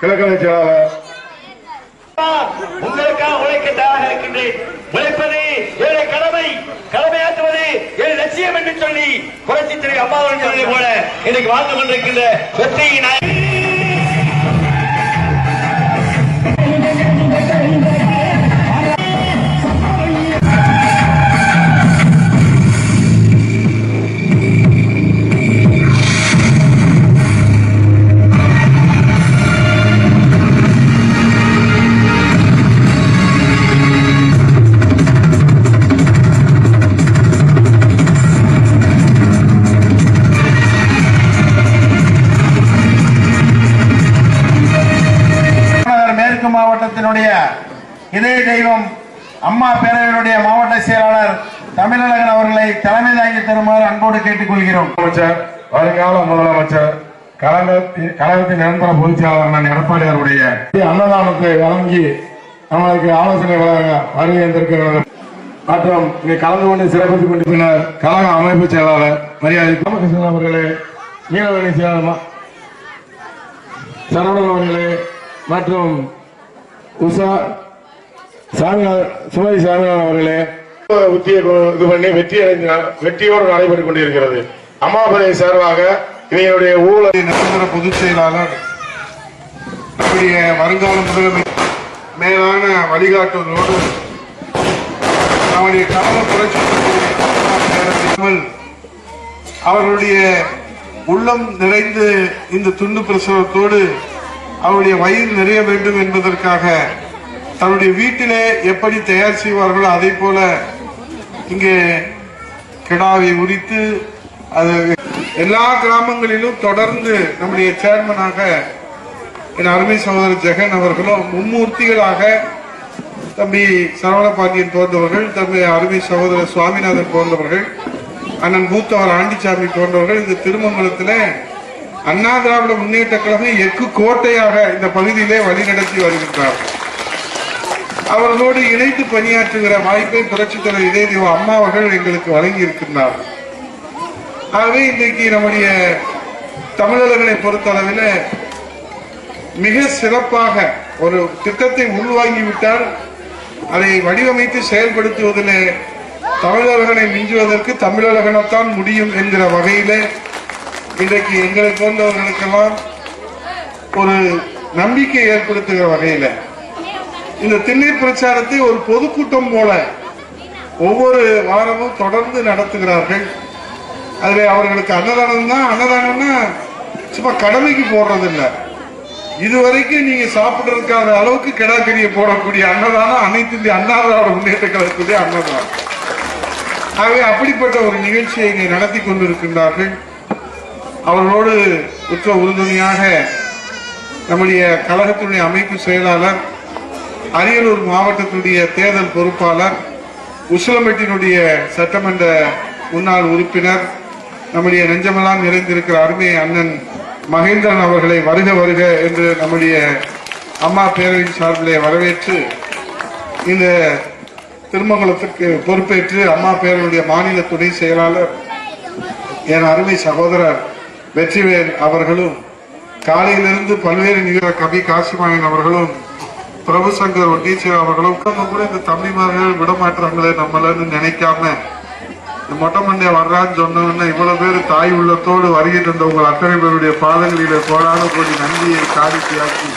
கிழக்கலை செயலாளர். உங்களுக்காக உழைக்க தயாராக இருக்கின்றேன். உழைப்பது ஏழை கடமை. கடமையாற்றுவது ஏழு லட்சியம் என்று சொல்லி புரட்சி திரு அம்மாவுடன் சொன்னதை போல இன்னைக்கு வாழ்ந்து கொண்டிருக்கின்ற வெற்றியை நாயகன் தலைமை தாங்கி தருமாறு அன்போடு கேட்டுக்கொள்கிறோம். அமைச்சர் வருங்கால முதலமைச்சர் கழகத்தின் கழகத்தின் நிரந்தர பொதுச்செயலாளர் எடப்பாடியாருடைய அன்னதானத்தை வழங்கி நம்மளுக்கு ஆலோசனை வழங்க வருகை வந்திருக்கிறது மற்றும் இங்கே கலந்து கொண்டு சிறப்பித்துக் கொண்டு பின்னர் கழக அமைப்பு செயலாளர் மரியாதை ராமகிருஷ்ணன் அவர்களே மீனவரணி செயலாளர் சரவணன் அவர்களே மற்றும் உஷா சாமிநாதன் சுமதி சாமிநாதன் அவர்களே உத்தியை இது பண்ணி வெற்றி அடைந்த வெற்றியோடு நடைபெற்றுக் கொண்டிருக்கிறது. அம்மாபுரை சார்பாக இவையுடைய ஊழல் நிரந்தர பொதுச் செயலாளர் நம்முடைய வருங்கால முதலமைச்சர் மேலான வழிகாட்டுதலோடு நம்முடைய கழக புரட்சி அவர்களுடைய உள்ளம் நிறைந்து இந்த துண்டு பிரசவத்தோடு அவருடைய வயிறு நிறைய வேண்டும் என்பதற்காக தன்னுடைய வீட்டிலே எப்படி தயார் செய்வார்களோ அதே போல இங்கே கிடாவை உரித்து அது எல்லா கிராமங்களிலும் தொடர்ந்து நம்முடைய சேர்மனாக என் அருமை சகோதரர் ஜெகன் அவர்களும் மும்மூர்த்திகளாக தம்பி சரவணபாண்டியன் போன்றவர்கள் தம்பி அருமை சகோதரர் சுவாமிநாதன் போன்றவர்கள் அண்ணன் மூத்தவர் ஆண்டிச்சாமி போன்றவர்கள் இந்த திருமங்கலத்தில் அண்ணா திராவிட முன்னேற்ற கழகம் எக்கு கோட்டையாக இந்த பகுதியிலே வழிநடத்தி வருகின்றார்கள் அவர்களோடு இணைந்து பணியாற்றுகிற வாய்ப்பை புரட்சித் தலைவர் இதயதேவ அம்மா அவர்கள் எங்களுக்கு வழங்கி இருக்கின்றார்கள் ஆகவே இன்றைக்கு நம்முடைய தமிழர்களை பொறுத்தளவில் மிக சிறப்பாக ஒரு திட்டத்தை உள்வாங்கிவிட்டால் அதை வடிவமைத்து செயல்படுத்துவதில் தமிழர்களை மிஞ்சுவதற்கு தமிழர்களைத்தான் முடியும் என்கிற வகையில் இன்றைக்கு எங்களை போன்றவர்களுக்கெல்லாம் ஒரு நம்பிக்கை ஏற்படுத்துகிற வகையில் இந்த திண்ணீர் பிரச்சாரத்தை ஒரு பொதுக்கூட்டம் போல ஒவ்வொரு வாரமும் தொடர்ந்து நடத்துகிறார்கள். அதில் அவர்களுக்கு அன்னதானம் தான். அன்னதானம்னா சும்மா கடமைக்கு போடுறது இல்ல இதுவரைக்கும் நீங்க சாப்பிடுறதுக்கான அளவுக்கு கிடாக்கரியை போடக்கூடிய அன்னதானம் அனைத்து இந்திய அண்ணா முன்னேற்ற கழகத்துடைய அன்னதானம். ஆகவே அப்படிப்பட்ட ஒரு நிகழ்ச்சியை இங்கே நடத்தி கொண்டிருக்கின்றார்கள். அவர்களோடு உற்ற உறுதுணையாக நம்முடைய கழகத்தினுடைய அமைப்பு செயலாளர் அரியலூர் மாவட்டத்தினுடைய தேர்தல் பொறுப்பாளர் உசிலம்பட்டினுடைய சட்டமன்ற முன்னாள் உறுப்பினர் நம்முடைய நெஞ்சமெல்லாம் நிறைந்திருக்கிற அருமை அண்ணன் மகேந்திரன் அவர்களை வருக வருக என்று நம்முடைய அம்மா பேரவையின் சார்பிலே வரவேற்று இந்த திருமங்கலத்துக்கு பொறுப்பேற்று அம்மா பேரவையுடைய மாநில துணை செயலாளர் என் அருமை சகோதரர் வெற்றிவேல் அவர்களும் காலையிலிருந்து பல்வேறு நிகழ கவி காசிமாயன் அவர்களும் பிரபு சங்கர் ஒட்டீச்சர் அவர்களும் உட்கார்ந்து கூட இந்த தம்பிமார்கள் விடமாட்டுறாங்களே நம்மளன்னு நினைக்காம. இந்த மொட்டை மண்டியா வர்றான்னு சொன்னோன்னு இவ்வளவு பேர் தாய் உள்ளத்தோடு வருகிட்டு தந்த உங்கள் அத்தனை பேருடைய பாதங்களில கோடான கோடி நன்றியை காரிக்கையாக்கி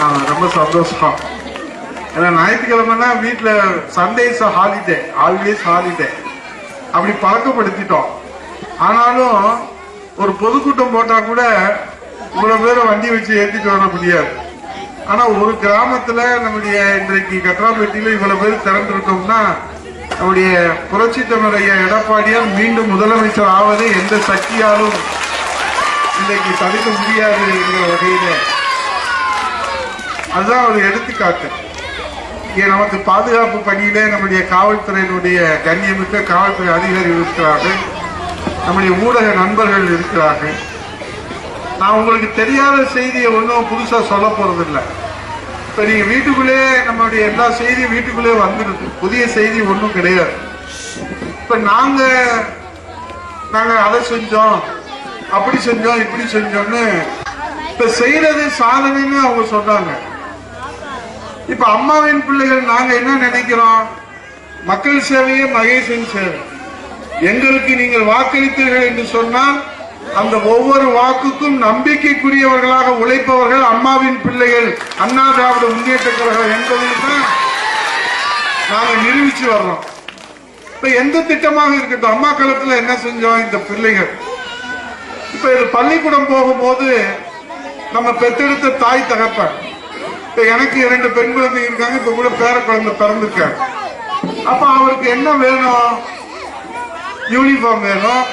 ஆ, ரொம்ப சந்தோஷம். ஏன்னா ஞாயிற்றுக்கிழமைனா வீட்டுல சண்டேஸ் ஹாலிடே ஆல்வேஸ் ஹாலிடே அப்படி பழக்கப்படுத்திட்டோம். ஆனாலும் ஒரு பொதுக்கூட்டம் போட்டா கூட இவ்வளவு பேரை வண்டி வச்சு ஏற்றிட்டு வர முடியாது. ஆனா ஒரு கிராமத்துல நம்முடைய இன்றைக்கு கட்ராம்பேட்டியில இவ்வளவு பேர் திறந்திருக்கோம்னா நம்முடைய புரட்சி தமிழைய எடப்பாடியார் மீண்டும் முதலமைச்சர் ஆவதை எந்த சக்தியாலும் இன்றைக்கு தடுக்க முடியாது என்கிற வகையில. அதுதான் ஒரு எடுத்துக்காட்டு. இங்கே நமக்கு பாதுகாப்பு பணியிலே நம்முடைய காவல்துறையினுடைய கண்ணியமிக்க காவல்துறை அதிகாரிகள் இருக்கிறார்கள். நம்முடைய ஊடக நண்பர்கள் இருக்கிறார்கள். நான் உங்களுக்கு தெரியாத செய்தியை ஒன்றும் புதுசாக சொல்ல போகிறதில்ல இப்போ நீங்கள் வீட்டுக்குள்ளேயே நம்மளுடைய எல்லா செய்தியும் வீட்டுக்குள்ளேயே வந்துடுது. புதிய செய்தி ஒன்றும் கிடையாது. இப்போ நாங்கள் நாங்கள் அதை செஞ்சோம் அப்படி செஞ்சோம் இப்படி செஞ்சோம்னு இப்போ செய்கிறது சாதனைன்னு அவங்க சொன்னாங்க இப்போ அம்மாவின் பிள்ளைகள் நாங்கள் என்ன நினைக்கிறோம்? மக்கள் சேவையே மகேசன் சேவை. எங்களுக்கு நீங்கள் வாக்களித்தீர்கள் என்று சொன்னால் அந்த ஒவ்வொரு வாக்குக்கும் நம்பிக்கைக்குரியவர்களாக உழைப்பவர்கள் அம்மாவின் பிள்ளைகள் அண்ணா திராவிட முன்னேற்ற கழகம் என்பதில் தான் நிரூபிச்சு வர்றோம். இப்ப எந்த திட்டமாக இருக்கட்டும் அம்மா காலத்துல என்ன செஞ்சோம் இந்த பிள்ளைகள்? இப்ப இது பள்ளிக்கூடம் போகும்போது நம்ம பெத்தெடுத்த தாய் தகப்பன். இப்ப எனக்கு இரண்டு பெண் குழந்தைங்க இருக்காங்க இப்ப கூட பேர குழந்தை பிறந்திருக்காங்க அப்ப அவருக்கு என்ன வேணும்? யூனிஃபார்ம் வேணும்.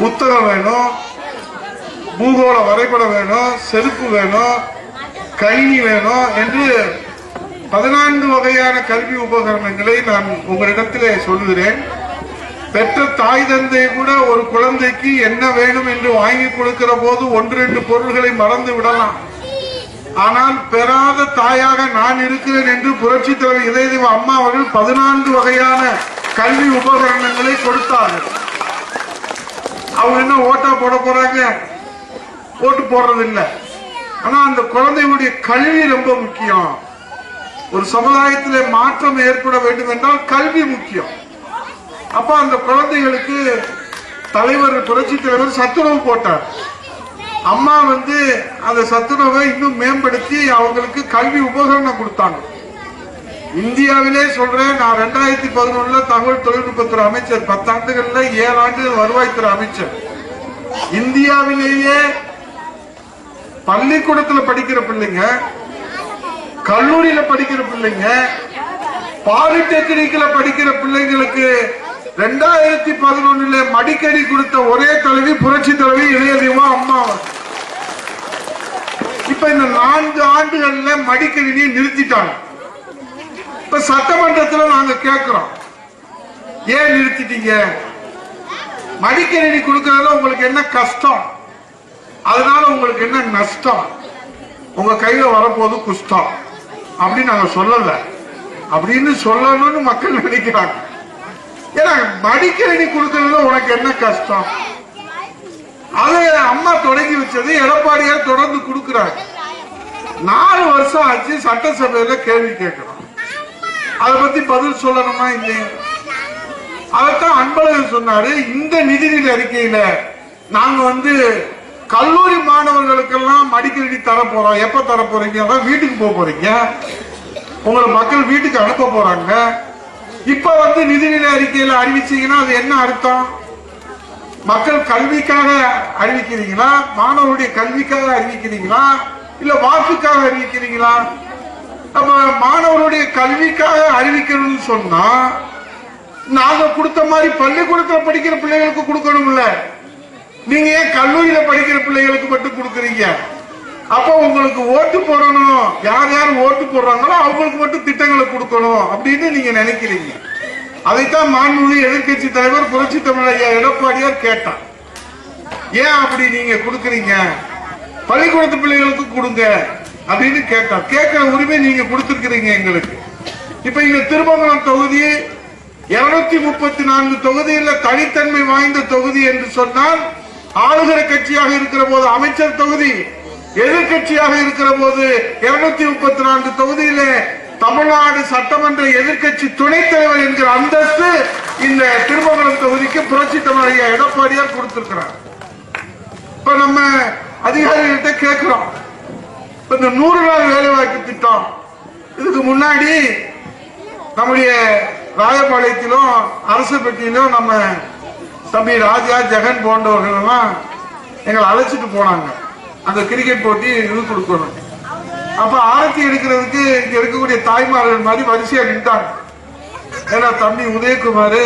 புத்தகம் வேணும் பூகோள வரைபடம் வேணும் செருப்பு வேணும் கணினி வேணும் என்று பதினான்கு வகையான கல்வி உபகரணங்களை நான் உங்களிடத்திலே சொல்லுகிறேன். பெற்ற தாய் தந்தை கூட ஒரு குழந்தைக்கு என்ன வேணும் என்று வாங்கி கொடுக்கிற போது ஒன்று ரெண்டு பொருள்களை மறந்து விடலாம். ஆனால் பெறாத தாயாக நான் இருக்கிறேன் என்று புரட்சி தலைவர் இதயதேவ அம்மா அவர்கள் பதினான்கு வகையான கல்வி உபகரணங்களை கொடுத்தார்கள். அவங்க என்ன ஓட்டா போட போறாங்க? ஓட்டு போடுறது இல்ல ஆனா அந்த குழந்தைகளுடைய கல்வி ரொம்ப முக்கியம். ஒரு சமுதாயத்தில் மாற்றம் ஏற்பட வேண்டும் என்றால் கல்வி முக்கியம். அப்ப அந்த குழந்தைகளுக்கு தலைவர் புரட்சி தலைவர் சத்துணவு போட்டார். அம்மா வந்து அந்த சத்துணவை இன்னும் மேம்படுத்தி அவங்களுக்கு கல்வி உபகரணம் கொடுத்தாங்க. இந்தியாவிலே சொல்றேன் நான் ரெண்டாயிரத்தி பதினொன்னுல தகவல் தொழில்நுட்பத்துறை அமைச்சர் பத்தாண்டுகள்ல ஏழு ஆண்டுகள் வருவாய்த்துறை அமைச்சர். இந்தியாவிலேயே பள்ளிக்கூடத்துல படிக்கிற பிள்ளைங்க கல்லூரியில படிக்கிற பிள்ளைங்க பாலிடெக்னிக்ல படிக்கிற பிள்ளைங்களுக்கு ரெண்டாயிரத்தி பதினொன்னுல மடிக்கடி கொடுத்த ஒரே தலைவி புரட்சி தலைவி இளையதீவா அம்மா. இப்ப இந்த நான்கு ஆண்டுகள்ல மடிக்கணினியை நிறுத்திட்டாங்க. இப்ப சட்டமன்றத்தில் நாங்க கேட்கிறோம் ஏன் நிறுத்திட்டீங்க? மடிக்கணினி கொடுக்கறதுல உங்களுக்கு என்ன கஷ்டம்? அதனால உங்களுக்கு என்ன நஷ்டம்? உங்க கையில வரப்போது குஷ்டம். அப்படின்னு நாங்க சொல்லல. அப்படின்னு சொல்லணும்னு மக்கள் நினைக்கிறாங்க. ஏன்னா மடிக்கணினி கொடுக்கறதுல உனக்கு என்ன கஷ்டம்? அது அம்மா தொடங்கி வச்சது எடப்பாடியார் தொடர்ந்து கொடுக்கிறாங்க நாலு வருஷம் ஆச்சு சட்டசபையில கேள்வி கேட்கிறோம். அதை பத்தி பதில் சொல்லணுமா இல்லையா? அதைத்தான் அன்பழகன் சொன்னாரு. இந்த நிதிநிலை அறிக்கையில நாங்க வந்து கல்லூரி மாணவர்களுக்கெல்லாம் மடிக்கடி தர போறோம். எப்ப தர போறீங்க? அதான் வீட்டுக்கு போக போறீங்க. உங்களை மக்கள் வீட்டுக்கு அனுப்ப போறாங்க. இப்ப வந்து நிதிநிலை அறிக்கையில அறிவிச்சீங்கன்னா அது என்ன அர்த்தம்? மக்கள் கல்விக்காக அறிவிக்கிறீங்களா? மாணவருடைய கல்விக்காக அறிவிக்கிறீங்களா? இல்ல வாக்குக்காக அறிவிக்கிறீங்களா? நம்ம மாணவருடைய கல்விக்காக அறிவிக்கணும்னு சொன்னா நாங்க கொடுத்த மாதிரி பள்ளிக்கூடத்தில் படிக்கிற பிள்ளைகளுக்கு கொடுக்கணும்ல. நீங்க ஏன் கல்லூரியில படிக்கிற பிள்ளைகளுக்கு மட்டும் கொடுக்குறீங்க? அப்ப உங்களுக்கு ஓட்டு போடணும். யார் யார் ஓட்டு போடுறாங்களோ அவங்களுக்கு மட்டும் திட்டங்களை கொடுக்கணும் அப்படின்னு நீங்க நினைக்கிறீங்க. அதைத்தான் மாண்புமிகு எதிர்கட்சி தலைவர் புரட்சி தமிழையா எடப்பாடியார் கேட்டார். ஏன் அப்படி நீங்க கொடுக்குறீங்க? பள்ளிக்கூடத்து பிள்ளைகளுக்கு கொடுங்க. அப்படின்னு கேட்டார் கேட்கிற உரிமை நீங்க கொடுத்திருக்கிறீங்க எங்களுக்கு. இப்ப இங்க திருமங்கலம் தொகுதி இருநூத்தி முப்பத்தி நான்கு தொகுதியில தனித்தன்மை வாய்ந்த தொகுதி என்று சொன்னால் ஆளுகிற கட்சியாக இருக்கிற போது அமைச்சர் தொகுதி எதிர்க்கட்சியாக இருக்கிற போது இருநூத்தி முப்பத்தி நான்கு தொகுதியில தமிழ்நாடு சட்டமன்ற எதிர்க்கட்சி துணைத் தலைவர் என்கிற அந்தஸ்து இந்த திருமங்கலம் தொகுதிக்கு புரட்சி தமிழக எடப்பாடியார் கொடுத்திருக்கிறார். இப்ப நம்ம அதிகாரிகள்கிட்ட கேட்கிறோம். இந்த நூறு நாள் வேலைவாய்ப்பு திட்டம். இதுக்கு முன்னாடி நம்முடைய ராயபாளையத்திலும் அரசு பெட்டியிலும் நம்ம தம்பி ராஜா ஜெகன் போன்றவர்கள் எல்லாம் எங்களை அழைச்சிட்டு போனாங்க. அந்த கிரிக்கெட் போட்டி இது கொடுக்கணும். அப்ப ஆரத்தி எடுக்கிறதுக்கு இங்க இருக்கக்கூடிய தாய்மார்கள் மாதிரி வரிசையா நின்றாங்க. ஏன்னா தம்பி உதயகுமார்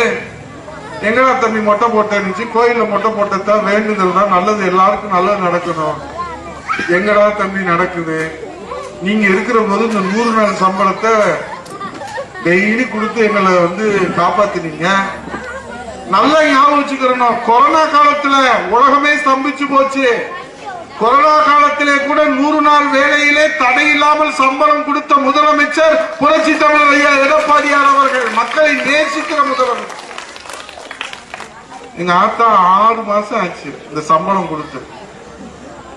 எங்கடா தம்பி மொட்டை போட்டேன்னு கோயிலில் மொட்டை போட்டதான் வேண்டுதல் தான். நல்லது எல்லாருக்கும் நல்லது நடக்கணும். எங்கடா தம்பி நடக்குது? நீங்க இருக்கிற போது இந்த நூறு நாள் சம்பளத்தை டெய்லி கொடுத்து எங்களை வந்து காப்பாத்தினீங்க. நல்லா ஞாபகம் வச்சுக்கிறோம் கொரோனா காலத்துல உலகமே ஸ்தம்பிச்சு போச்சு. கொரோனா காலத்திலே கூட நூறு நாள் வேலையிலே தடை இல்லாமல் சம்பளம் கொடுத்த முதலமைச்சர் புரட்சி தமிழர் ஐயா எடப்பாடியார் அவர்கள். மக்களை நேசிக்கிற முதலமைச்சர். எங்க ஆத்தா ஆறு மாசம் ஆச்சு இந்த சம்பளம் கொடுத்து.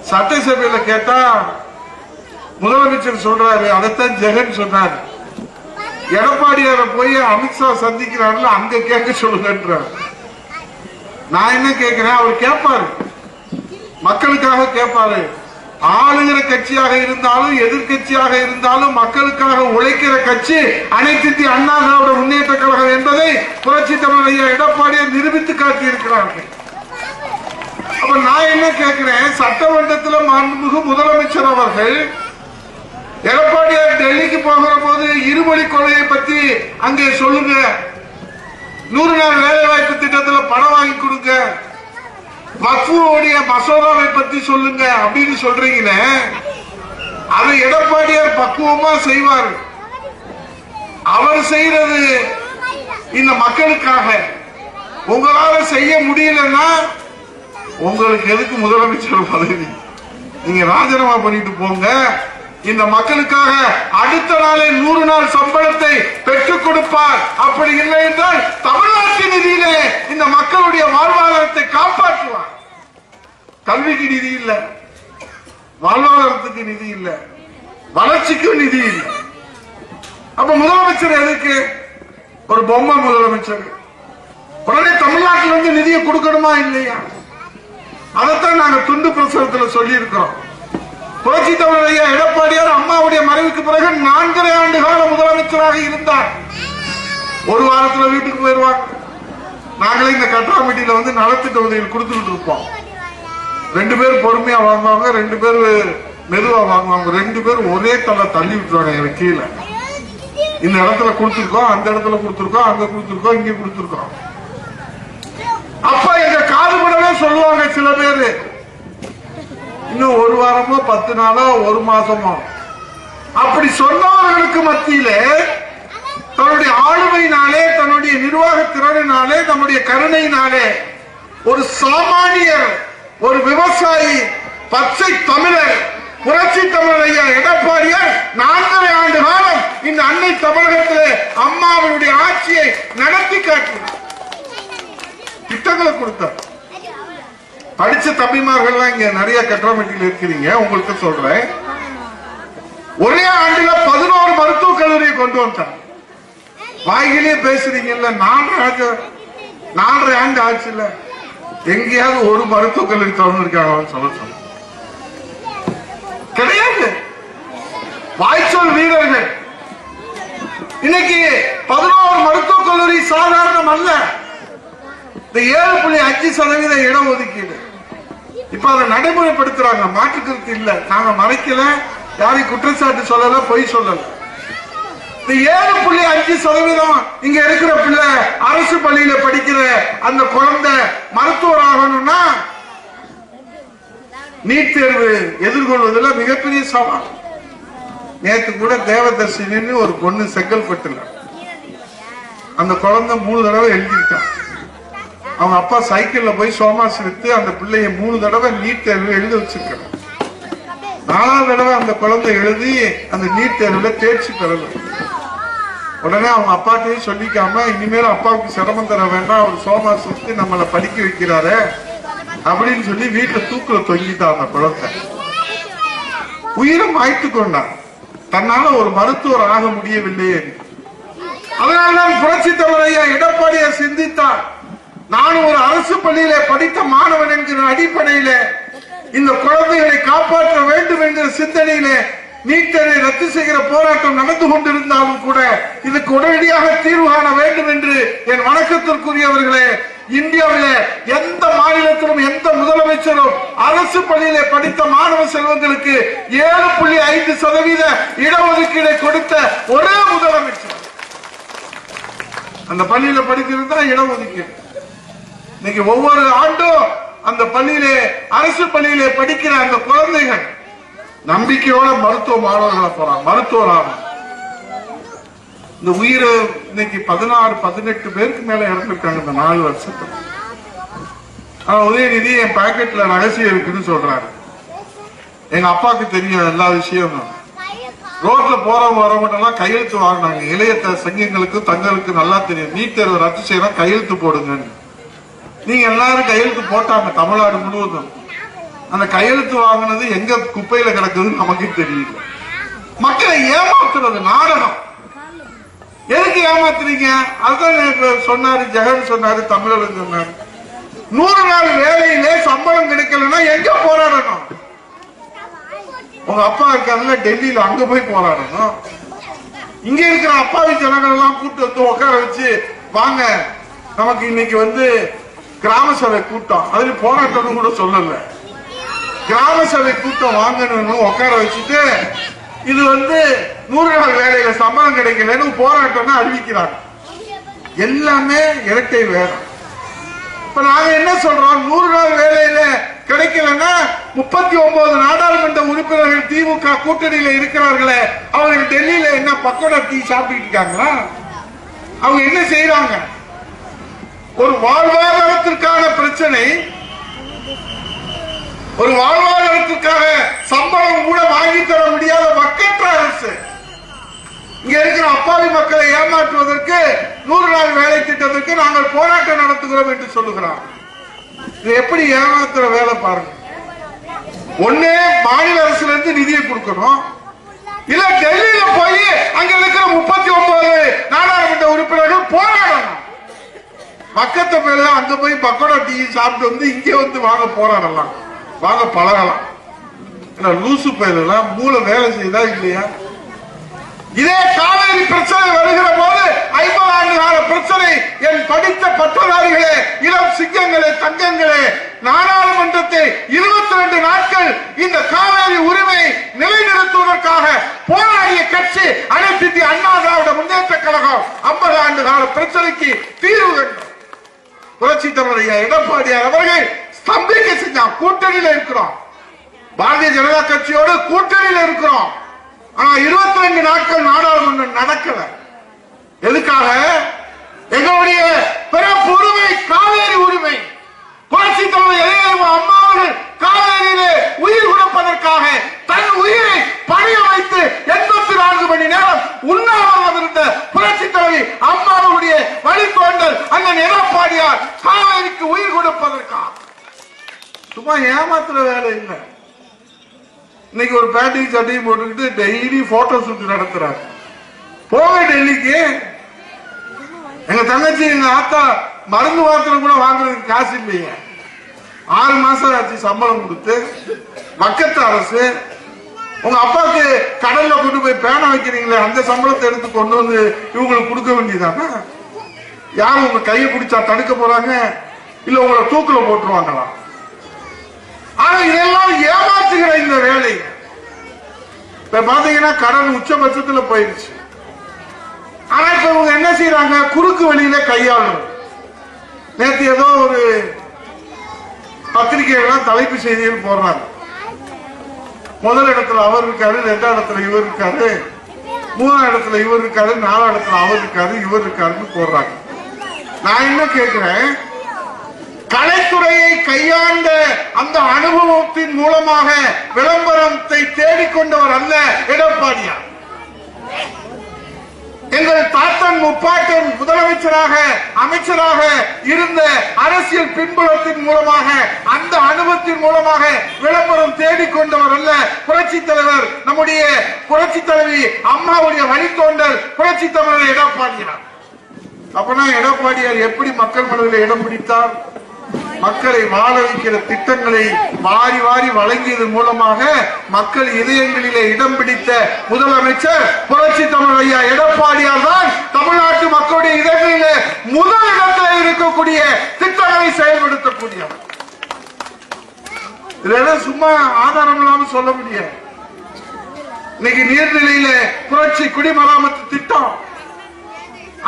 சட்டசபையில கேட்டா முதலமைச்சர் சொல்றாரு அதைத்தான் ஜெகன் சொன்னார். எடப்பாடியார போய் அமித்ஷா சந்திக்கிறாருல அங்க கேட்க சொல்லுங்கன்ற நான் என்ன கேட்கிறேன்? அவர் கேட்பாரு. மக்களுக்காக கேட்பாரு. ஆளுகிற கட்சியாக இருந்தாலும் எதிர்க்கட்சியாக இருந்தாலும் மக்களுக்காக உழைக்கிற கட்சி அனைத்து அண்ணா திராவிட முன்னேற்ற கழகம் என்பதை புரட்சி தமிழ் ஐயா எடப்பாடியார் நிரூபித்து காட்டியிருக்கிறார்கள். அப்ப நான் என்ன கேட்கிறேன் சட்டமன்றத்தில் மாண்புமிகு முதலமைச்சர் அவர்கள் எடப்பாடியார் டெல்லிக்கு போகிற போது இருமொழி கொலையை பத்தி அங்கே சொல்லுங்க. நூறு நாள் வேலை வாய்ப்பு திட்டத்தில் பணம் வாங்கி கொடுங்க. வக்ஃபுடைய மசோதாவை பத்தி சொல்லுங்க அப்படின்னு சொல்றீங்களே. அதை எடப்பாடியார் பக்குவமா செய்வார். அவர் செய்யறது இந்த மக்களுக்காக. உங்களால செய்ய முடியலன்னா உங்களுக்கு எதுக்கு முதலமைச்சர் பதவி? நீங்க ராஜினாமா பண்ணிட்டு போங்க. இந்த மக்களுக்காக அடுத்த நாளே நூறு நாள் சம்பளத்தை பெற்றுக் கொடுப்பார். அப்படி இல்லை என்றால் தமிழ்நாட்டு நிதியிலே இந்த மக்களுடைய வாழ்வாதாரத்தை காப்பாற்றுவார். கல்விக்கு நிதி இல்ல. வாழ்வாதாரத்துக்கு நிதி இல்ல. வளர்ச்சிக்கும் நிதி இல்லை. அப்ப முதலமைச்சர் எதுக்கு? ஒரு பொம்மை முதலமைச்சர். உடனே தமிழ்நாட்டில் இருந்து நிதியை கொடுக்கணுமா இல்லையா? அதைத்தான் நாங்க துண்டு பிரசுரத்தில் சொல்லி இருக்கிறோம் புரட்சி தமிழர் எடப்பாடியார் அம்மாவுடைய மறைவுக்கு பிறகு நான்கரை ஆண்டு கால முதலமைச்சராக இருந்தார். ஒரு வாரத்துல வீட்டுக்கு போயிருவாங்க. நாங்களே இந்த கட்டாமட்டியில வந்து நலத்திட்ட உதவிகள் கொடுத்துக்கிட்டு இருப்போம். ரெண்டு பேர் பொறுமையா வாங்குவாங்க ரெண்டு பேர் மெதுவா வாங்குவாங்க. ரெண்டு பேர் ஒரே தள்ள தள்ளி விட்டுருவாங்க எனக்கு கீழே. இந்த இடத்துல கொடுத்துருக்கோம் அந்த இடத்துல கொடுத்துருக்கோம் அங்க கொடுத்துருக்கோம் இங்க கொடுத்துருக்கோம். அப்ப எங்க காதுபடவே சொல்லுவாங்க சில பேரு. இன்னும் ஒரு வாரமோ பத்து நாளோ ஒரு மாசமோ. அப்படி சொன்னவர்களுக்கு மத்தியிலே தன்னுடைய ஆளுமையினாலே தன்னுடைய நிர்வாக திறனினாலே நம்முடைய கருணையினாலே ஒரு சாமானியர் ஒரு விவசாயி பச்சை தமிழர் புரட்சி தமிழர் ஐயா எடப்பாடியார் நான்கரை ஆண்டு காலம் இந்த அன்னை தமிழகத்திலே அம்மாவினுடைய ஆட்சியை நடத்தி காட்டினார். திட்டங்களை கொடுத்தார் படிச்ச தம்பிமார்கள்லாம் இங்க நிறைய கட்டமைப்பில் இருக்கிறீங்க உங்களுக்கு சொல்றேன். ஒரே ஆண்டுல பதினோரு மருத்துவக் கல்லூரியை கொண்டு வந்தார் வாயிலே பேசுறீங்கல்ல நாலரை ஆண்டு நாலரை ஆண்டு இல்ல எங்கேயாவது ஒரு மருத்துவக் கல்லூரி திறந்திருக்காங்கன்னு சொல்ல கிடையாது. வாய்ச்சொல் வீரர்கள். இன்னைக்கு பதினோரு மருத்துவக் கல்லூரி சாதாரணம் அல்ல. இந்த ஏழு புள்ளி அஞ்சு சதவீத இடம் ஒதுக்கீடு. இப்ப அதை நடைமுறைப்படுத்துறாங்க. மாற்றுக்கருத்து இல்ல. நாங்க மறைக்கல. யாரையும் குற்றச்சாட்டு சொல்லல பொய் சொல்லல. இந்த ஏழு புள்ளி அஞ்சு சதவீதம் இங்க இருக்கிற பிள்ளை அரசு பள்ளியில படிக்கிற அந்த குழந்தை மருத்துவர் ஆகணும்னா நீட் தேர்வு எதிர்கொள்வதில் மிகப்பெரிய சவால். நேத்து கூட தேவதர்ஷினின்னு ஒரு பொண்ணு செங்கல்பட்டுல. அந்த குழந்தை மூணு தடவை எழுதிட்டான் அவங்க அப்பா சைக்கிள்ல போய் சோமாஸ் வித்து அந்த பிள்ளைய மூணு தடவை நீட் தேர்வு எழுத வச்சிருக்காங்க. நாலாவது தடவை அந்த குழந்தை எழுதி அந்த நீட் தேர்வுல தேர்ச்சி பெறணும் உடனே அவங்க அப்பாட்டையும் சொல்லிக்காம இனிமேல் அப்பாவுக்கு சிரமம் தர வேண்டாம் அவர் சோமாஸ் வித்து நம்மளை படிக்க வைக்கிறாரு அப்படின்னு சொல்லி வீட்டுல தூக்குல தொங்கிட்டான் அந்த குழந்தை. உயிரை மாய்த்து கொண்டான். தன்னால ஒரு மருத்துவர் ஆக முடியவில்லையே. அதனால்தான் புரட்சி தலைவரையா எடப்பாடியை சிந்தித்தார். நான் ஒரு அரசு பள்ளியில படித்த மாணவன் என்கிற அடிப்படையிலே இந்த குழந்தைகளை காப்பாற்ற வேண்டும் என்கிற சிந்தனையிலே நீட்டரை ரத்து செய்கிற போராட்டம் நடந்து கொண்டிருந்தாலும் கூட இதுக்கு உடனடியாக தீர்வு காண வேண்டும் என்று என் வணக்கத்திற்குரியவர்களே இந்தியாவில எந்த மாநிலத்திலும் எந்த முதலமைச்சரும் அரசு பள்ளியிலே படித்த மாணவ செல்வங்களுக்கு ஏழு புள்ளி ஐந்து சதவீத இடஒதுக்கீடை கொடுத்த ஒரே முதலமைச்சர். அந்த பள்ளியில படிக்கிறது தான் இடஒதுக்கீடு. இன்னைக்கு ஒவ்வொரு ஆண்டும் அந்த பள்ளியிலே அரசு பள்ளியிலே படிக்கிற அந்த குழந்தைகள் நம்பிக்கையோட மருத்துவ மாணவர்களை போறாங்க. மருத்துவர் இந்த உயிர் இன்னைக்கு பதினாறு பதினெட்டு பேருக்கு மேல இறந்துருக்காங்க இந்த நாலு வருஷத்துல. ஆனா உதயநிதி என் பாக்கெட்ல ரகசியம் இருக்குன்னு சொல்றாரு. எங்க அப்பாவுக்கு தெரியும் எல்லா விஷயமும். ரோட்ல போறவங்க வரவங்க எல்லாம் கையெழுத்து வாங்கினாங்க. இளைய த- சங்கங்களுக்கு தங்களுக்கு நல்லா தெரியும். நீட் தேர்வு ரத்து செய்யறோம் கையெழுத்து போடுங்கன்னு. நீங்க எல்லாரும் கையெழுத்து போட்டாங்க தமிழ்நாடு முழுவதும். அந்த கையெழுத்து வாங்கினது எங்க குப்பையில கிடக்குதுன்னு நமக்கு தெரியல மக்களை ஏமாத்துறது நாடகம். எதுக்கு ஏமாத்துறீங்க? அதுதான் சொன்னாரு ஜெகன் சொன்னாரு தமிழர் சொன்னாரு. நூறு நாள் வேலையிலே சம்பளம் கிடைக்கலன்னா எங்க போராடணும்? உங்க அப்பா இருக்காருல்ல டெல்லியில அங்க போய் போராடணும். இங்க இருக்கிற அப்பாவி ஜனங்கள் எல்லாம் கூட்டு வந்து உட்கார வச்சு வாங்க நமக்கு இன்னைக்கு வந்து கிராம சபை கூட்டம். அதுல போராட்டம்னு கூட சொல்லல. கிராம சபை கூட்டம் வாங்கணும்னு உட்கார வச்சுட்டு இது வந்து நூறு நாள் வேலையில சம்பளம் கிடைக்கலன்னு போராட்டம்னு அறிவிக்கிறாங்க. எல்லாமே இரட்டை வேணும் இப்ப நாங்க என்ன சொல்றோம்? நூறு நாள் வேலையில கிடைக்கலன்னா முப்பத்தி ஒன்பது நாடாளுமன்ற உறுப்பினர்கள் திமுக கூட்டணியில இருக்கிறார்களே அவங்க டெல்லியில என்ன பக்கோடா டீ சாப்பிட்டு இருக்காங்களா? அவங்க என்ன செய்யறாங்க ஒரு வாழ்வாதாரத்திற்கான பிரச்சனை ஒரு வாழ்வாதாரத்திற்காக சம்பளம் கூட வாங்கி தர முடியாத மக்கற்ற அரசு. இங்க இருக்கிற அப்பாவி மக்களை ஏமாற்றுவதற்கு நூறு நாள் வேலை திட்டத்திற்கு நாங்கள் போராட்டம் நடத்துகிறோம் என்று சொல்லுகிறார். இது எப்படி ஏமாத்துற வேலை பாருங்க. ஒண்ணு மாநில அரசுல இருந்து நிதியை கொடுக்கணும். இல்ல டெல்லியில போய் அங்க இருக்கிற முப்பத்தி ஒன்பது நாடாளுமன்ற உறுப்பினர்கள் போராடணும். பக்கத்து பேர்லாம் அங்க போய் பக்கோடா டீ சாப்பிட்டு வந்து இங்க வந்து வாங்க போராடலாம் வாங்க பழகலாம். ஏன்னா லூசு பயிரெல்லாம் மூளை வேலை செய்தா இல்லையா? இதே காவேரி பிரச்சனை வருகிற போது ஐம்பது ஆண்டு கால பிரச்சனை. என் படித்த பட்டதாரிகளே இளம் சிங்கங்களே தங்கங்களே நாடாளுமன்றத்தை இருபத்தி ரெண்டு நாட்கள் இந்த காவேரி உரிமை நிலைநிறுத்துவதற்காக போராடிய கட்சி அனைத்து அண்ணா திராவிட முன்னேற்ற கழகம் ஐம்பது ஆண்டு கால பிரச்சனைக்கு தீர்வு வேண்டும் புரட்சி தலைவரையா எடப்பாடியார் அவர்கள் ஸ்தம்பிக்க செஞ்சான் கூட்டணியில இருக்கிறோம். பாரதிய ஜனதா கட்சியோடு கூட்டணியில இருக்கிறோம். ஆனா இருபத்தி ரெண்டு நாட்கள் நாடாளுமன்றம் நடக்கல. எதுக்காக? எங்களுடைய பிறப்பு உரிமை காவேரி உரிமை. புரட்சி தலைவர் இளைஞர் அம்மா அவர்கள் காவேரியிலே உயிர் கொடுப்பதற்காக தன் உயிரை பணிய வைத்து எண்பத்தி நான்கு மணி நேரம் உண்ணாவிரதம் இருந்த புரட்சி தலைவி அம்மாவுடைய வழித்தோன்றல் அண்ணன் எடப்பாடியார் காவேரிக்கு உயிர் கொடுப்பதற்காக. சும்மா ஏமாத்துற வேலை இல்லை. இன்னைக்கு ஒரு பேண்டையும் சட்டையும் போட்டுக்கிட்டு டெய்லி போட்டோ ஷூட் நடத்துறாரு. போக டெல்லிக்கு. எங்க தங்கச்சி எங்க ஆத்தா மருந்து மாத்திரை கூட வாங்குறதுக்கு காசு இல்லையே. ஆறு மாசம் ஆச்சு சம்பளம் கொடுத்து பக்கத்து அரசு உங்க அப்பாவுக்கு கடல்ல கொண்டு போய் பேனை வைக்கிறீங்களே அந்த சம்பளத்தை எடுத்து கொண்டு வந்து இவங்களுக்கு கொடுக்க வேண்டியதானே? யார் உங்க கையை பிடிச்சா தடுக்க போறாங்க? இல்ல உங்களை தூக்கில போட்டுருவாங்களா? ஆனா இதெல்லாம் ஏமாற்றுகிற இந்த வேலை. இப்ப பாத்தீங்கன்னா கடன் உச்சபட்சத்துல போயிருச்சு ஆனா இப்ப இவங்க என்ன செய்யறாங்க குறுக்கு வழியில கையாளணும். நேற்று ஏதோ ஒரு பத்திரிகைகள்லாம் தலைப்பு செய்திகள் போடுறாங்க. முதல் இடத்துல அவர் இருக்காரு ரெண்டாம் இடத்துல இவர் இருக்காரு மூணாம் இடத்துல இவர் இருக்காரு நாலாம் இடத்துல அவர் இருக்காரு இவர் இருக்காருன்னு போடுறாங்க. நான் என்ன கேட்கிறேன்? கலைத்துறையை கையாண்ட அந்த அனுபவத்தின் மூலமாக விளம்பரத்தை தேடிக்கொண்டவர் அல்ல எடப்பாடியார். எங்கள் தாத்தன் முப்பாட்டன் முதலமைச்சராக அமைச்சராக இருந்த அரசியல் பின்புலத்தின் மூலமாக அந்த அனுபவத்தின் மூலமாக விளம்பரம் தேடிக்கொண்டவர் அல்ல புரட்சி தலைவர். நம்முடைய புரட்சி தலைவி அம்மாவுடைய வழித்தோண்டல் புரட்சி தமிழர் எடப்பாடியார். அப்பனா எடப்பாடியார் எப்படி மக்கள் மனதில் இடம் பிடித்தார்? மக்களை வாழ வைக்கிற திட்டங்களை வாரி வாரி வழங்கியதன் மூலமாக மக்கள் இதயங்களிலே இடம் பிடித்த முதலமைச்சர் புரட்சி தமிழ் ஐயா எடப்பாடியார் தான் தமிழ்நாட்டு மக்களுடைய இதயங்களிலே முதல் இடத்தில் இருக்கக்கூடிய திட்டங்களை செயல்படுத்தக்கூடியவர் இதெல்லாம் சும்மா ஆதாரம் இல்லாம சொல்ல முடியாது. இன்னைக்கு நீர்நிலையில புரட்சி குடிமராமத்து திட்டம்.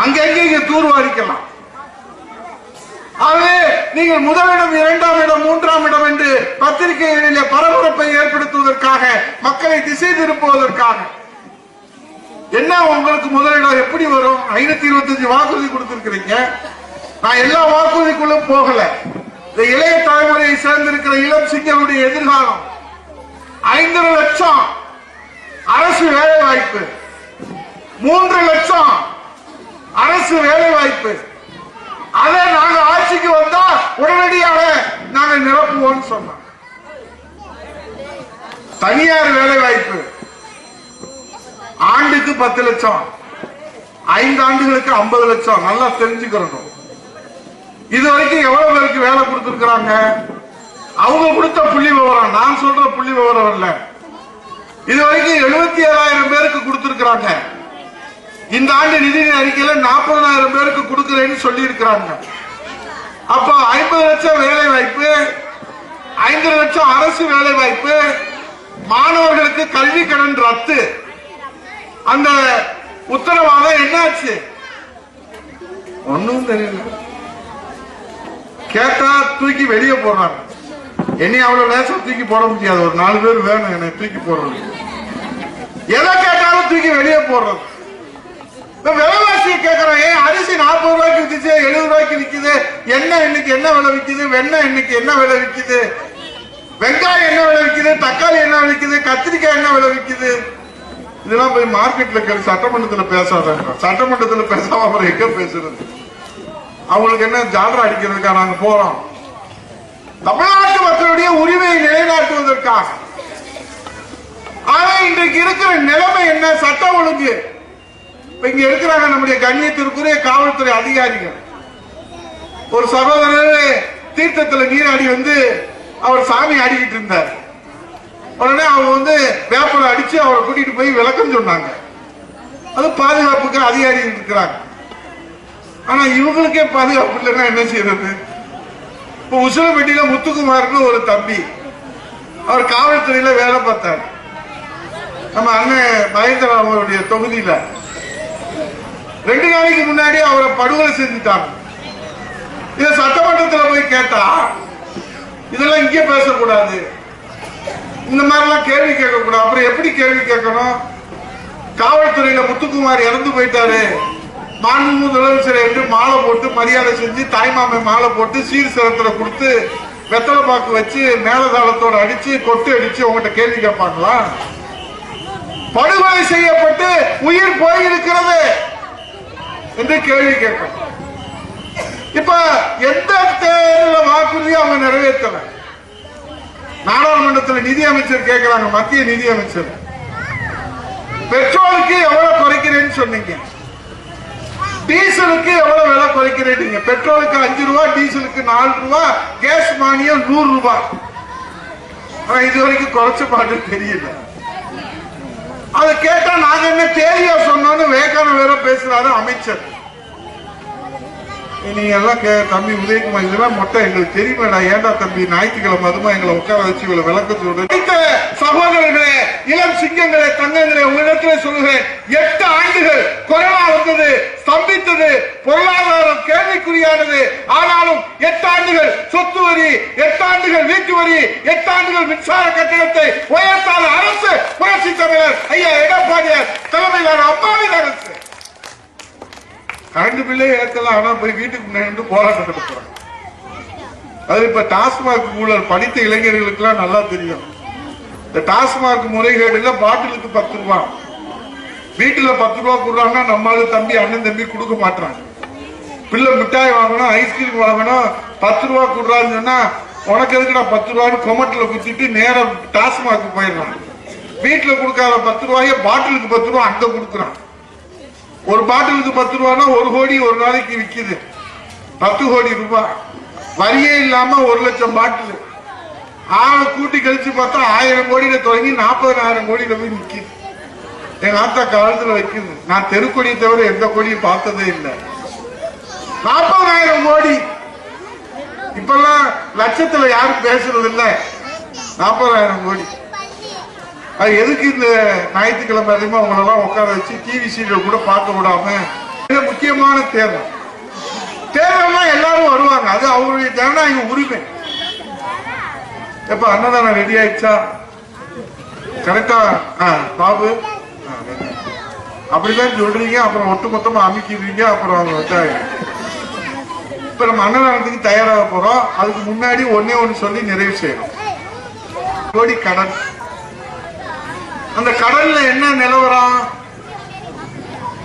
அங்கங்கே இங்க தூர்வாரிக்கலாம். ஆகவே நீங்கள் முதலிடம் இரண்டாம் இடம் மூன்றாம் இடம் என்று பத்திரிகைகளிலே பரபரப்பை ஏற்படுத்துவதற்காக மக்களை திசை திருப்புவதற்காக. என்ன உங்களுக்கு முதலிடம் எப்படி வரும்? ஐநூத்தி இருபத்தஞ்சு வாக்குறுதி கொடுத்திருக்கிறீங்க. நான் எல்லா வாக்குறுதிக்குள்ளும் போகல. இந்த இளைய தலைமுறையை சேர்ந்திருக்கிற இளம் சிங்கருடைய எதிர்காலம். ஐந்து லட்சம் அரசு வேலை வாய்ப்பு மூன்று லட்சம் அரசு வேலை வாய்ப்பு அதை நாங்க ஆட்சிக்கு வந்தா உடனடியாக நாங்க நிரப்புவோம்னு சொன்னோம் தனியார் வேலை வாய்ப்பு ஆண்டுக்கு பத்து லட்சம். ஐந்து ஆண்டுகளுக்கு ஐம்பது லட்சம். நல்லா தெரிஞ்சுக்கிறணும். இது வரைக்கும் எவ்வளவு பேருக்கு வேலை கொடுத்திருக்கிறாங்க? அவங்க கொடுத்த புள்ளி விவரம் நான் சொல்ற புள்ளி விவரம் இல்ல இது வரைக்கும் எழுபத்தி ஏழாயிரம் பேருக்கு கொடுத்திருக்கிறாங்க. இந்த ஆண்டு நிதி அறிக்கையில நாற்பதாயிரம் பேருக்கு கொடுக்கிறேன்னு சொல்லி இருக்கிறாங்க அப்ப ஐம்பது லட்சம் வேலை வாய்ப்பு ஐந்து லட்சம் அரசு வேலை வாய்ப்பு மாணவர்களுக்கு கல்வி கடன் ரத்து. அந்த உத்தரவாதம் என்னாச்சு? ஒன்னும் தெரியல. கேட்டா தூக்கி வெளியே போடுறாங்க. என்னை அவ்வளவு நேசம் தூக்கி போட முடியாது. ஒரு நாலு பேர் வேணும் என்னை தூக்கி போடுறது எதை கேட்டாலும் தூக்கி வெளியே போடுறது. விலைவாசியை கேட்கிறோம் ஏன் அரிசி நாற்பது ரூபாய்க்கு வித்துச்சு எழுபது ரூபாய்க்கு விக்குது. எண்ணெய் இன்னைக்கு என்ன விலை விக்குது? வெண்ணெய் இன்னைக்கு என்ன விலை விக்குது? வெங்காயம் என்ன விலை விக்குது? தக்காளி என்ன விலை விக்குது? கத்திரிக்காய் என்ன விலை விக்குது? இதெல்லாம் போய் மார்க்கெட்ல சட்டமன்றத்துல பேசாதாங்க. சட்டமன்றத்துல பேசாம அப்புறம் எங்க பேசுறது? அவங்களுக்கு என்ன ஜாலரா அடிக்கிறதுக்கா நாங்க போறோம்? தமிழ்நாட்டு மக்களுடைய உரிமையை நிலைநாட்டுவதற்காக ஆனா இன்றைக்கு இருக்கிற நிலைமை என்ன சட்டம் ஒழுங்கு இப்ப இங்க இருக்கிறாங்க நம்முடைய கண்ணியத்திற்குரிய காவல்துறை அதிகாரிகள். ஒரு சகோதரர் தீர்த்தத்துல நீராடி வந்து அவர் சாமி ஆடிக்கிட்டு இருந்தார். உடனே அவங்க வந்து வேப்பரை அடிச்சு அவரை கூட்டிட்டு போய் விளக்கம் சொன்னாங்க. அது பாதுகாப்புக்கு அதிகாரிகள் இருக்கிறாங்க. ஆனா இவங்களுக்கே பாதுகாப்பு இல்லைன்னா என்ன செய்யறது? இப்ப உசிலப்பட்டியில முத்துக்குமார்னு ஒரு தம்பி அவர் காவல்துறையில வேலை பார்த்தார். நம்ம அண்ணன் மகேந்திரன் அவருடைய தொகுதியில. ரெண்டு நாளைக்கு முன்னாடி அவரை படுகொலை செஞ்சுட்டாங்க. இத சட்டமன்றத்துல போய் கேட்டா இதெல்லாம் இங்க பேசக்கூடாது. இந்த மாதிரிலாம் கேள்வி கேட்க கூடாது அப்புறம் எப்படி கேள்வி கேட்கணும்? காவல்துறையில முத்துக்குமார் இறந்து போயிட்டாரு. மாண்பு முதலமைச்சர் என்று மாலை போட்டு மரியாதை செஞ்சு தாய்மாமை மாலை போட்டு சீர் சிரத்துல கொடுத்து வெத்தலை பாக்கு வச்சு மேலதாளத்தோட அடிச்சு கொட்டு அடிச்சு உங்ககிட்ட கேள்வி கேட்பாங்களா? படுகொலை செய்யப்பட்டு உயிர் போயிருக்கிறது. என்று கேள்வி கேட்கணும் இப்ப எந்த தேர்தல வாக்குறுதியும் அவங்க நிறைவேற்றல? நாடாளுமன்றத்தில் நிதி அமைச்சர் கேட்கிறாங்க மத்திய நிதி அமைச்சர். பெட்ரோலுக்கு எவ்வளவு குறைக்கிறேன்னு சொன்னீங்க. டீசலுக்கு எவ்வளவு விலை குறைக்கிறேன் பெட்ரோலுக்கு அஞ்சு ரூபா டீசலுக்கு நாலு ரூபா கேஸ் மானியம் நூறு ரூபாய் ஆனா இது வரைக்கும் குறைச்ச பாட்டு தெரியல. அதை கேட்டா நாங்க என்ன தேதியா சொன்னோம்னு வேக்கான வேற பேசுறாரு அமைச்சர். நீங்க எல்லாம் கே- தம்பி உதயகுமார் இதெல்லாம் மொட்டை. எங்களுக்கு தெரியுமாடா ஏன்டா தம்பி ஞாயிற்றுக்கிழமை அதுமா எங்களை உட்கார வச்சு இவ்வளவு விளக்க படித்த சகோதரர்களே இளம் சிங்கங்களே தங்கங்களே உங்களிடத்துல சொல்லுகிறேன் எட்டு ஆண்டுகள் கொரோனா வந்தது ஸ்தம்பித்தது பொருளாதாரம் கேள்விக்குறியானது. ஆனாலும் எட்டு ஆண்டுகள் சொத்து வரி எட்டு ஆண்டுகள் வீட்டு வரி எட்டு ஆண்டுகள் மின்சார கட்டணத்தை உயர்த்தாத அரசு புரட்சி தலைவர் ஐயா எடப்பாடியார் தலைமையிலான அம்மாவின் அரசு. கரண்ட் பில்லே ஏற்கலாம் ஆனா போய் வீட்டுக்கு முன்னாடி போராட்டம் நடத்துறாங்க. அது இப்ப டாஸ்மாக் ஊழல். படித்த இளைஞர்களுக்கெல்லாம் நல்லா தெரியும். இந்த டாஸ்மாக் முறைகேடுல பாட்டிலுக்கு பத்து ரூபா. வீட்டுல பத்து ரூபா கொடுறாங்கன்னா நம்மளால தம்பி அண்ணன் தம்பி கொடுக்க மாட்டாங்க பிள்ளை மிட்டாய் வாங்கணும் ஐஸ்கிரீம் வாங்கணும் பத்து ரூபா கொடுறான்னு சொன்னா உனக்கு எதுக்குடா பத்து ரூபான்னு கொமட்டில் குத்திட்டு நேரம் டாஸ்மாக் போயிடுறான். வீட்டுல கொடுக்காத பத்து ரூபாய பாட்டிலுக்கு பத்து ரூபா அங்க கொடுக்குறான். ஒரு பாட்டிலுக்கு பத்து ரூபானா ஒரு கோடி ஒரு நாளைக்கு விற்கிது பத்து கோடி ரூபாய் வரியே இல்லாம ஒரு லட்சம் பாட்டில். ஆளை கூட்டி கழிச்சு பார்த்தா ஆயிரம் கோடியில தொடங்கி நாற்பதாயிரம் கோடியில போய் நிற்கிது எங்க ஆத்தா காலத்துல வைக்குது. நான் தெருக்கொடியை தவிர எந்த கொடியும் பார்த்ததே இல்லை. நாற்பதாயிரம் கோடி. இப்பெல்லாம் லட்சத்துல யாரும் பேசுறது இல்லை. நாற்பதாயிரம் கோடி. அது எதுக்கு இந்த ஞாயிற்றுக்கிழமை அதிகமா அவங்களெல்லாம் உட்கார வச்சு டிவி சீரியல் கூட பார்க்க விடாம? முக்கியமான தேர்தல் தேர்தல்னா எல்லாரும் வருவாங்க. அது அவருடைய ஜனநாயக உரிமை. எப்ப அன்னதானம் ரெடி ஆயிடுச்சா? கரெக்டா ஆ, பாபு? ஆ, அப்படிதான் சொல்றீங்க. அப்புறம் ஒட்டுமொத்தமா அமைக்கிறீங்க அப்புறம் அவங்க வச்சாங்க இப்ப நம்ம அன்னதானத்துக்கு தயாராக போறோம். அதுக்கு முன்னாடி ஒன்னே ஒன்னு சொல்லி நிறைவு செய்யணும். கோடி கடன். அந்த கடல்ல என்ன நிலவரம்?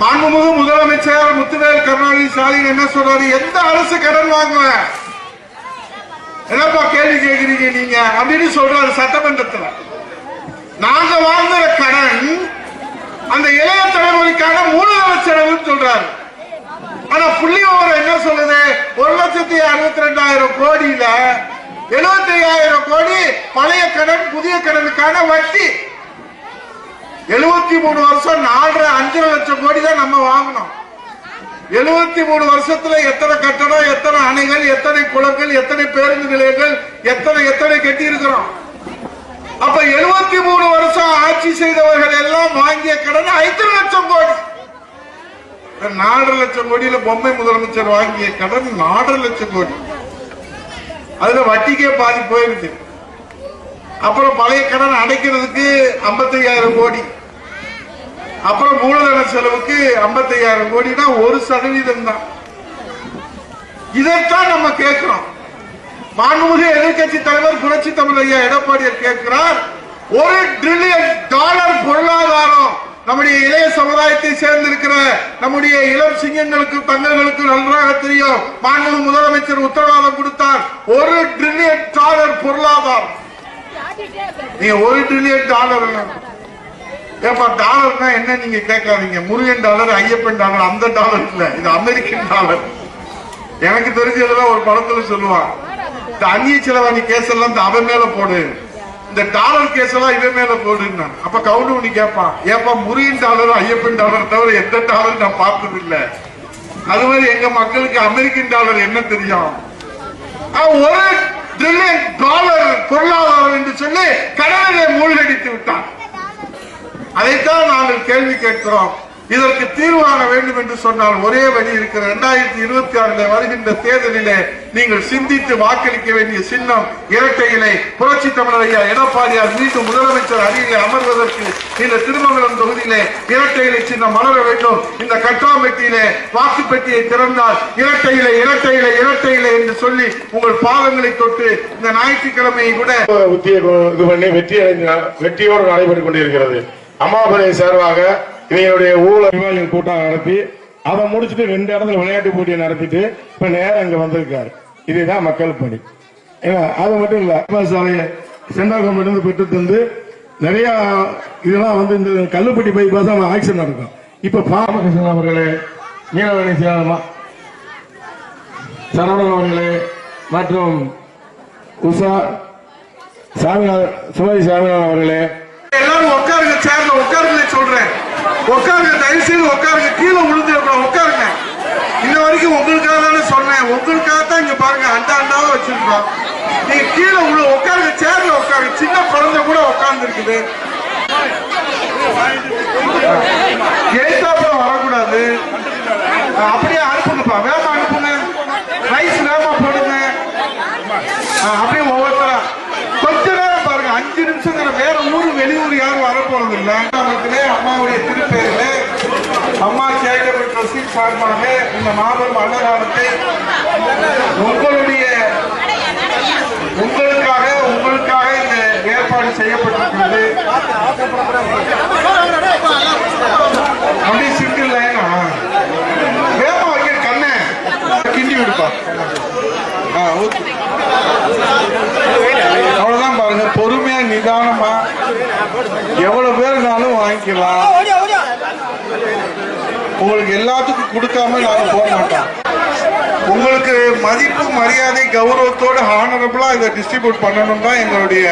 மாண்புமிகு முதலமைச்சர் முத்துவேல் கருணாநிதி ஸ்டாலின் என்ன சொல்றாரு? எந்த அரசு கடன் வாங்கல என்னப்பா கேள்வி கேக்குறீங்க நீங்க? அப்படின்னு சொல்றாரு சட்டமன்றத்துல. நாங்க வாங்குற கடன் அந்த இளைய தலைமுறைக்கான மூலதன செலவுன்னு சொல்றாரு. ஆனா புள்ளி விவரம் என்ன சொல்லுது? ஒரு லட்சத்தி அறுபத்தி ரெண்டாயிரம் கோடியில எழுபத்தி ஐயாயிரம் கோடி பழைய கடன் புதிய கடனுக்கான வட்டி. எழுபத்தி மூணு வருஷம் நாலரை அஞ்சரை லட்சம் கோடி தான் நம்ம வாங்கினோம் எழுபத்தி மூணு வருஷத்துல எத்தனை கட்டடம் எத்தனை அணைகள் எத்தனை குளங்கள் எத்தனை பேருந்து நிலையங்கள் எத்தனை எத்தனை கட்டி இருக்கிறோம் அப்ப எழுபத்தி மூணு வருஷம் ஆட்சி செய்தவர்கள் எல்லாம் வாங்கிய கடன் ஐந்து லட்சம் கோடி. நாலரை லட்சம் கோடியில பொம்மை முதலமைச்சர் வாங்கிய கடன் நாலரை லட்சம் கோடி. அதுல வட்டிக்கே பாதி போயிருக்கு அப்புறம் பழைய கடன் அடைக்கிறதுக்கு 55000 கோடி. அப்புறம் மூலதன செலவுக்கு 55000 கோடினா ஒரு சதவீதம் தான். இதைத்தான் நம்ம கேட்கிறோம். மாண்புமிகு எதிர்கட்சி தலைவர் புரட்சி தமிழ் ஐயா எடப்பாடியார் கேட்கிறார் ஒரு ட்ரில்லியன் டாலர் பொருளாதாரம் நம்முடைய இளைய சமுதாயத்தை சேர்ந்திருக்கிற நம்முடைய இளம் சிங்கங்களுக்கு தங்கங்களுக்கும் நன்றாக தெரியும். மாண்புமிகு முதலமைச்சர் உத்தரவாதம் கொடுத்தார். ஒரு ட்ரில்லியன் டாலர் பொருளாதாரம். நீங்க ஒரு ட்ரில்லியன் டாலர் ஏப்பா டாலர்னா என்ன நீங்க கேட்காதீங்க? முருகன் டாலர் ஐயப்பன் டாலர் அந்த டாலர் இல்ல. இது அமெரிக்கன் டாலர். எனக்கு தெரிஞ்சதுதான் ஒரு படத்துல சொல்லுவான் இந்த அந்நிய செலவாணி கேஸ் எல்லாம் இந்த அவன் மேல போடு. இந்த டாலர் கேஸ் எல்லாம் இவன் மேல போடுன்னு அப்ப கவுண்டு உனி கேட்பான் ஏப்பா முருகன் டாலர் ஐயப்பன் டாலர் தவிர எந்த டாலர் நான் பார்த்தது இல்ல அது மாதிரி எங்க மக்களுக்கு அமெரிக்கன் டாலர் என்ன தெரியும்? ஒரு ட்ரில்லியன் டாலர் பொருளாதாரம் என்று சொல்லி கடலிலே மூழ்கடித்து விட்டான். அதைத்தான் நாங்கள் கேள்வி கேட்கிறோம். இதற்கு தீர்வாக வேண்டும் என்று சொன்னால் ஒரே வழி இருக்கிற இரண்டாயிரத்தி இருபத்தி ஆறுல வருகின்ற தேர்தலிலே நீங்கள் சிந்தித்து வாக்களிக்க வேண்டிய சின்னம் இரட்டை இலை புரட்சி தமிழர் ஐயா எடப்பாடியார் மீண்டும் முதலமைச்சர் அணியிலே அமர்வதற்கு இந்த திருமங்கலம் தொகுதியிலே இரட்டை இலை சின்னம் மலர வேண்டும். இந்த கட்டாம்பெட்டியிலே வாக்குப்பெட்டியை திறந்தால் இரட்டை இலை இரட்டை இலை இரட்டை இலை என்று சொல்லி உங்கள் பாதங்களை தொட்டு இந்த ஞாயிற்றுக்கிழமையை கூட இது பண்ணி வெற்றி அடைஞ்ச வெற்றியோடு நடைபெற்றுக் கொண்டிருக்கிறது. அம்மாபுரை சார்பாக இவங்களுடைய ஊழல் கூட்டம் நடத்தி அதை முடிச்சுட்டு ரெண்டு இடத்துல விளையாட்டு போட்டியை நடத்திட்டு இப்ப நேரம் இங்க வந்திருக்காரு. இதுதான் மக்கள் பணி. ஏன்னா, அது மட்டும் இல்ல அம்மா சாலையை சென்ட்ரல் கவர்மெண்ட் இருந்து பெற்று தந்து நிறைய இதெல்லாம் வந்து இந்த கல்லுப்பட்டி பைபாஸ் தான் ஆக்சிடென்ட் நடக்கும். இப்ப பாமகிருஷ்ணன் அவர்களே நீலவேணி சேலமா சரவணன் அவர்களே மற்றும் உஷா சாமிநாதன் சுமதி சாமிநாதன் அவர்களே. எல்லாரும் உட்காருங்க. சொல்றேன். உட்காருங்க தயவு செய்து உட்காருங்க. கீழே விழுந்துடக்கூடாது உட்காருங்க. இன்ன வரைக்கும் உங்களுக்காக தானே சொன்னேன். உங்களுக்காக தான் இங்க பாருங்க அண்டா அண்டாவா வச்சிருக்கோம். நீங்க கீழே உள்ள உட்காருங்க சேர்ல உட்காருங்க. சின்ன குழந்தை கூட உட்கார்ந்து இருக்குது எழுத்தாப்புல வரக்கூடாது. அப்படியே அனுப்புங்கப்பா. வேகமா அனுப்புங்க. ரைஸ் வேகமா போடுங்க. அப்படியே ஒவ்வொருத்தரா அஞ்சு நிமிஷங்கிற வேற ஊரு வெளியூர் யாரும் வரப்போறது இல்லை நமக்கு அம்மாவுடைய திருப்பெயரிலே அம்மா சேரிட்டபிள் ட்ரஸ்டி சார்பாக இந்த மாபெரும் அன்னதானத்தை உங்களுடைய உங்களுக்காக உங்களுக்காக இந்த ஏற்பாடு செய்யப்பட்டிருக்கிறது. அப்படி சிங்கிள் லைனா? வேகமா வைக்க கண்ணை. கிண்டி விடுப்பா. ஆ ஓகே அவ்வளவுதான் பாருங்க பொறுமையா நிதானமா எவ்வளவு பேர்னாலும் வாங்கிக்கலாம். உங்களுக்கு எல்லாத்துக்கும் கொடுக்காம நாங்க போக மாட்டோம். உங்களுக்கு மதிப்பு மரியாதை கௌரவத்தோட ஹானரபிளா இதை டிஸ்ட்ரிபியூட் பண்ணணும் தான் எங்களுடைய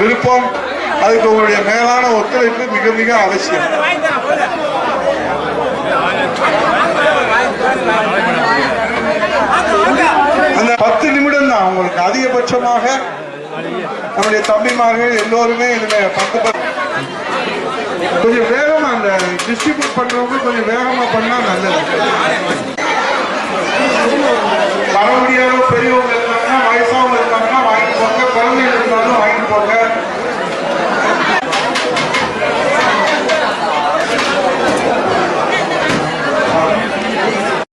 விருப்பம். அதுக்கு உங்களுடைய மேலான ஒத்துழைப்பு மிக மிக அவசியம். அந்த பத்து நிமிடம் தான் உங்களுக்கு. அதிகபட்சமாக நம்முடைய தம்பிமார்கள் எல்லோருமே இதுல பத்து பத்து கொஞ்சம் வேகமா அந்த டிஸ்ட்ரிபியூட் பண்றவங்க கொஞ்சம் வேகமா பண்ணா நல்லது. வர முடியாத பெரியவங்க இருந்தாங்கன்னா வயசானவங்க இருந்தாங்கன்னா வாங்கிட்டு போங்க குழந்தைங்க இருந்தாலும் வாங்கிட்டு போங்க.